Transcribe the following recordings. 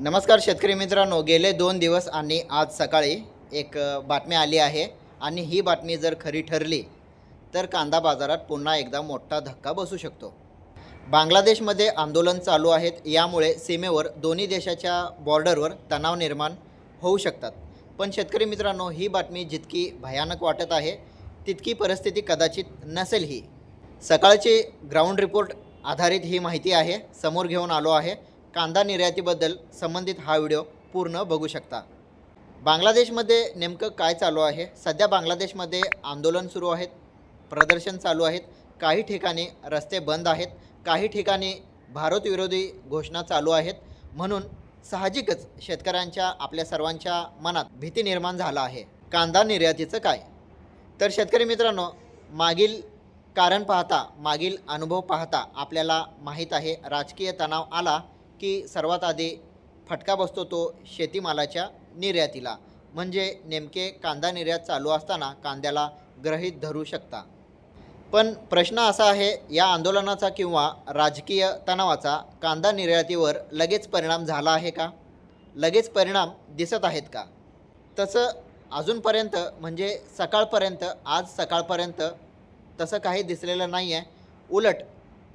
नमस्कार शेतकरी मित्रांनो गेले दोन दिवस आणि आज सकाळी एक बातमी आली आहे आणि ही बातमी जर खरी ठरली तर कांदा बाजारात पुन्हा एकदा मोठा धक्का बसू शकतो. बांगलादेशमध्ये आंदोलन चालू आहेत यामुळे सीमेवर दोन्ही देशाच्या बॉर्डरवर तणाव निर्माण होऊ शकतात. पण शेतकरी मित्रांनो ही बातमी जितकी भयानक वाटत आहे तितकी परिस्थिती कदाचित नसेल ही. सकाळची ग्राउंड रिपोर्ट आधारित ही माहिती आहे समोर घेऊन आलो आहे. कांदा निर्यातीबद्दल संबंधित हा व्हिडिओ पूर्ण बघू शकता. बांगलादेशमध्ये नेमकं काय चालू आहे? सध्या बांगलादेशमध्ये आंदोलन सुरू आहेत प्रदर्शन चालू आहेत काही ठिकाणी रस्ते बंद आहेत काही ठिकाणी भारतविरोधी घोषणा चालू आहेत. म्हणून साहजिकच शेतकऱ्यांच्या आपल्या सर्वांच्या मनात भीती निर्माण झाला आहे. कांदा निर्यातीचं काय? तर शेतकरी मित्रांनो मागील कारण पाहता मागील अनुभव पाहता आपल्याला माहीत आहे राजकीय तणाव आला की सर्वात आधी फटका बसतो तो शेतीमालाच्या निर्यातीला. म्हणजे नेमके कांदा निर्यात चालू असताना कांद्याला ग्रहीत धरू शकता. पण प्रश्न असा आहे या आंदोलनाचा किंवा राजकीय तणावाचा कांदा निर्यातीवर लगेच परिणाम झाला आहे का? लगेच परिणाम दिसत आहेत का? तसं अजूनपर्यंत म्हणजे सकाळपर्यंत आज सकाळपर्यंत तसं काही दिसलेलं नाही आहे उलट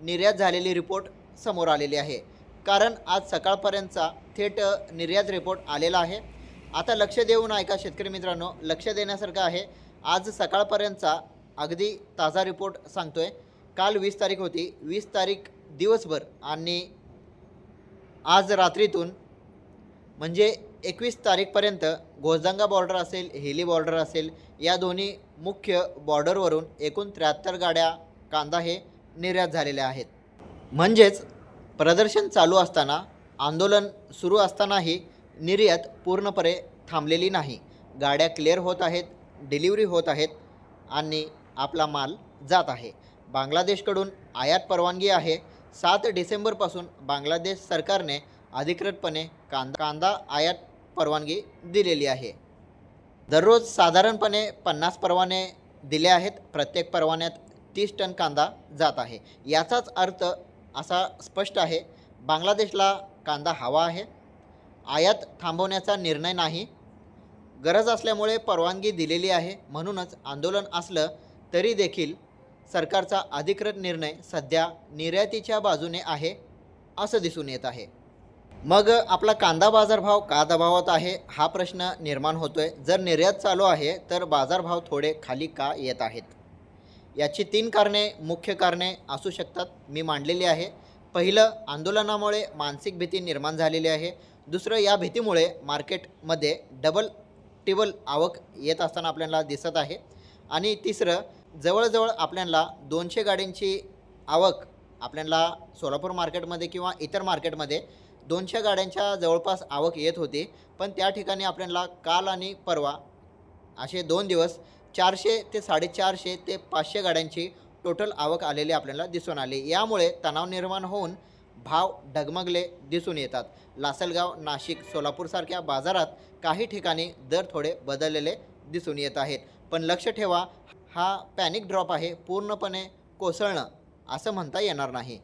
निर्यात झालेली रिपोर्ट समोर आलेली आहे. कारण आज सकाळपर्यंतचा थेट निर्यात रिपोर्ट आलेला आहे. आता लक्ष देऊन ऐका शेतकरी मित्रांनो लक्ष देण्यासारखं आहे. आज सकाळपर्यंतचा अगदी ताजा रिपोर्ट सांगतोय. काल वीस तारीख होती. वीस तारीख दिवसभर आणि आज रात्रीतून म्हणजे एकवीस तारीखपर्यंत घोसदंगा बॉर्डर असेल हेली बॉर्डर असेल या दोन्ही मुख्य बॉर्डरवरून एकूण त्र्याहत्तर गाड्या कांदा हे निर्यात झालेल्या आहेत. म्हणजेच प्रदर्शन चालू असताना आंदोलन सुरू असतानाही निर्यात पूर्णपणे थांबलेली नाही. गाड्या क्लिअर होत आहेत डिलिव्हरी होत आहेत आणि आपला माल जात आहे. बांगलादेशकडून आयात परवानगी आहे. सात डिसेंबरपासून बांगलादेश सरकारने अधिकृतपणे कांदा कांदा आयात परवानगी दिलेली आहे. दररोज साधारणपणे पन्नास परवाने दिले आहेत. प्रत्येक परवान्यात तीस टन कांदा जात आहे. याचाच अर्थ असा स्पष्ट आहे. बांगलादेशला कांदा हवा आहे. आयात थांबवण्याचा निर्णय नाही. गरज असल्यामुळे परवानगी दिलेली आहे. म्हणूनच आंदोलन असलं तरी देखील सरकारचा अधिकृत निर्णय सध्या निर्यातीच्या बाजूने आहे असं दिसून येत आहे. मग आपला कांदा बाजारभाव का दबावात आहे हा प्रश्न निर्माण होतोय. जर निर्यात चालू आहे तर बाजारभाव थोडे खाली का येत आहेत? याची तीन कारणे मुख्य कारणे असू शकतात. मी मांडलेली आहे. पहिलं आंदोलनामुळे मानसिक भीती निर्माण झालेली आहे. दुसरं या भीतीमुळे मार्केटमध्ये डबल टिबल आवक येत असताना आपल्याला दिसत आहे. आणि तिसरं जवळजवळ आपल्याला दोनशे गाड्यांची आवक आपल्याला सोलापूर मार्केटमध्ये किंवा इतर मार्केटमध्ये दोनशे गाड्यांच्या जवळपास आवक येत होती. पण त्या ठिकाणी आपल्याला काल आणि परवा असे दोन दिवस चारशे ते साडेचारशे ते पाचशे गाड्यांची टोटल आवक आलेली आपल्याला दिसून आली. यामुळे तणाव निर्माण होऊन भाव डगमगले दिसून येतात. लासलगाव नाशिक सोलापूरसारख्या बाजारात काही ठिकाणी दर थोडे बदललेले दिसून येत आहेत. पण लक्ष ठेवा हा पॅनिक ड्रॉप आहे पूर्णपणे कोसळणं असं म्हणता येणार नाही.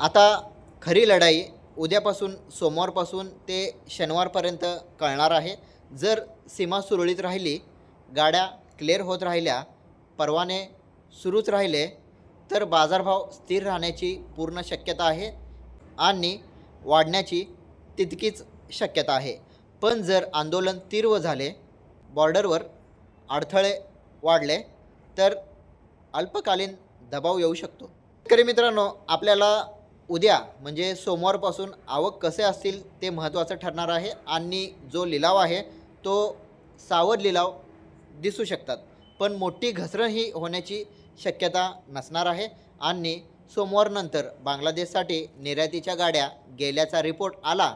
आता खरी लढाई उद्यापासून सोमवारपासून ते शनिवारपर्यंत कळणार आहे. जर सीमा सुरळीत राहिली गाड्या क्लिअर होत राहिल्या परवाने सुरूच राहिले तर बाजारभाव स्थिर राहण्याची पूर्ण शक्यता आहे आणि वाढण्याची तितकीच शक्यता आहे. पण जर आंदोलन तीव्र झाले बॉर्डरवर अडथळे वाढले तर अल्पकालीन दबाव येऊ शकतो. शेतकरी मित्रांनो आपल्याला उद्या म्हणजे सोमवारपासून आवक कसे असतील ते महत्त्वाचं ठरणार आहे आणि जो लिलाव आहे तो सावध लिलाव दिसू शकतात. पण मोठी घसरण ही होण्याची शक्यता नसणार आहे. आणि सोमवारनंतर बांगलादेशसाठी निर्यातीच्या गाड्या गेल्याचा रिपोर्ट आला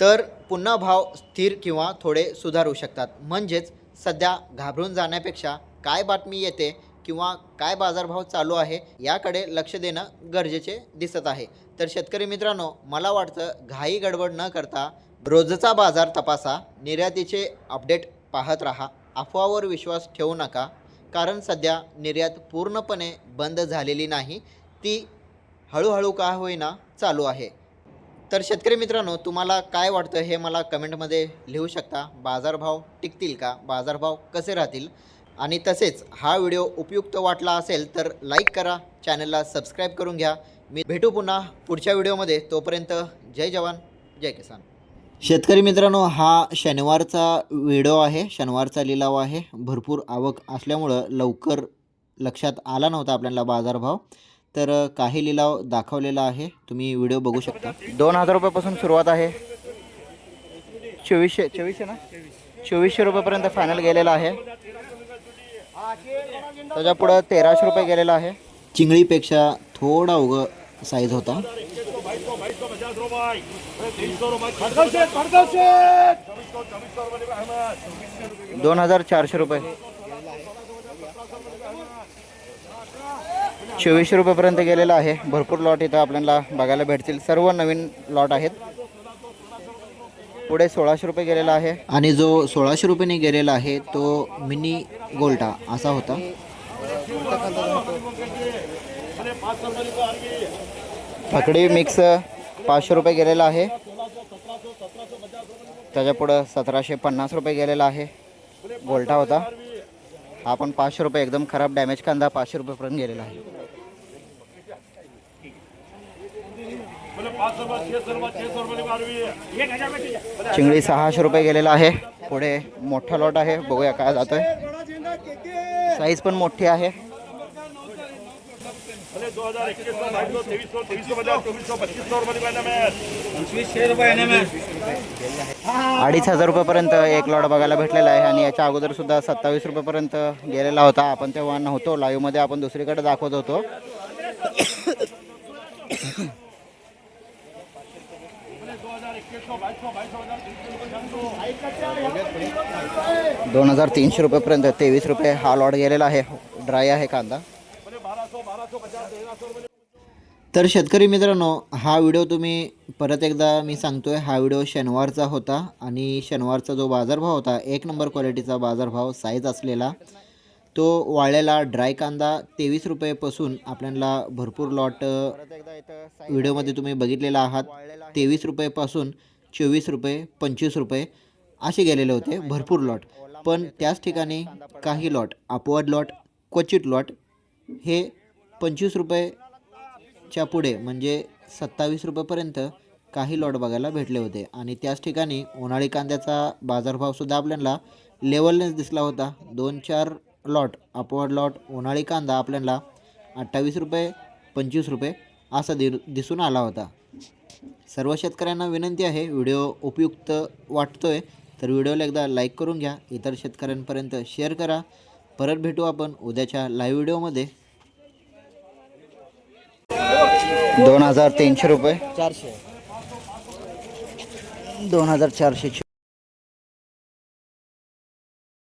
तर पुन्हा भाव स्थिर किंवा थोडे सुधारू शकतात. म्हणजेच सध्या घाबरून जाण्यापेक्षा काय बातमी येते किंवा काय बाजारभाव चालू आहे याकडे लक्ष देणं गरजेचे दिसत आहे. तर शेतकरी मित्रांनो मला वाटतं घाई गडबड न करता रोजचा बाजार तपासा निर्यातीचे अपडेट पाहत राहा. अफवावर विश्वास ठेवू नका. कारण सध्या निर्यात पूर्णपणे बंद झालेली नाही. ती हळूहळू का होईना चालू आहे. तर शेतकरी मित्रांनो तुम्हाला काय वाटतं हे मला कमेंटमध्ये लिहू शकता. बाजारभाव टिकतील का? बाजारभाव कसे राहतील? आणि तसेच हा व्हिडिओ उपयुक्त वाटला असेल तर लाईक करा. चॅनलला सबस्क्राईब करून घ्या. मी भेटू पुन्हा पुढच्या व्हिडिओमध्ये. तोपर्यंत जय जवान जय किसान. शेतकरी मित्रांनो हा शनिवारचा व्हिडिओ आहे. शनिवारचा लिलाव आहे. भरपूर आवक असल्यामुळं लवकर लक्षात आला नव्हता आपल्याला बाजारभाव. तर काही लिलाव दाखवलेला आहे. तुम्ही व्हिडिओ बघू शकता. दोन हजार रुपयापासून सुरुवात आहे. चोवीसशे चोवीसशे ना? चोवीसशे रुपयापर्यंत फायनल गेलेला आहे. त्याच्या पुढं तेराशे रुपये गेलेला आहे. चिंगळीपेक्षा थोडा उग साईज होता. दोन हजार चारशे रुपये. चोवीसशे रुपयेपर्यंत गेलेला आहे. भरपूर लॉट इथं आपल्याला बघायला भेटतील. सर्व नवीन लॉट आहेत. पुढे सोळाशे रुपये गेलेला आहे. आणि जो सोळाशे रुपयाने गेलेला आहे तो मिनी गोल्टा असा होता. पकडी मिक्स पाचशे रुपये गेलेला आहे. त्याच्या पुढं सतराशे पन्नास रुपये गेलेला आहे. बोलटा होता. हा पण पाचशे रुपये एकदम खराब डॅमेज कांदा पाचशे रुपयेपर्यंत गेलेला आहे. चिंगडी सहाशे रुपये गेलेला आहे. पुढे मोठा लॉट आहे. बघूया काय जातोय. साईज पण मोठी आहे. अडीच हजार रुपयापर्यंत एक लॉट बघायला भेटलेला आहे आणि याच्या अगोदर सुद्धा सत्तावीस रुपयापर्यंत गेलेला होता आपण तेव्हा नव्हतो लाईव्हमध्ये आपण दुसरीकडे दाखवत होतो दोन हजार तीनशे रुपयेपर्यंत तेवीस रुपये हा लॉट गेलेला आहे ड्राय आहे कांदा तर शेतकरी मित्रांनो हा व्हिडिओ तुम्ही परत एकदा मी सांगतोय हा व्हिडिओ शनिवारचा होता आणि शनिवारचा जो बाजारभाव होता एक नंबर क्वालिटीचा बाजारभाव साईज असलेला तो वाळलेला ड्राय कांदा तेवीस रुपयेपासून आपल्याला भरपूर लॉट व्हिडिओमध्ये तुम्ही बघितलेला आहात. तेवीस रुपयेपासून चोवीस रुपये पंचवीस रुपये असे गेलेले होते भरपूर लॉट पण त्याच ठिकाणी काही लॉट अपवर्ड लॉट क्वचित लॉट हे पंचवीस रुपयेच्या पुढे म्हणजे सत्तावीस रुपयेपर्यंत काही लॉट बघायला भेटले होते. आणि त्याच ठिकाणी उन्हाळी कांद्याचा बाजारभावसुद्धा आपल्याला लेवलनेच दिसला होता. दोन चार लॉट अपवर्ड लॉट उन्हाळी कांदा आपल्याला अठ्ठावीस रुपये पंचवीस रुपये असा दि दिसून आला होता. सर्व शेतकऱ्यांना विनंती आहे व्हिडिओ उपयुक्त वाटतो आहे तर व्हिडिओला एकदा लाईक करून घ्या. इतर शेतकऱ्यांपर्यंत शेअर करा. परत भेटू आपण उद्याच्या लाईव्ह व्हिडिओमध्ये दोन हजार तीनशे रुपये. चारशे. दोन हजार चारशे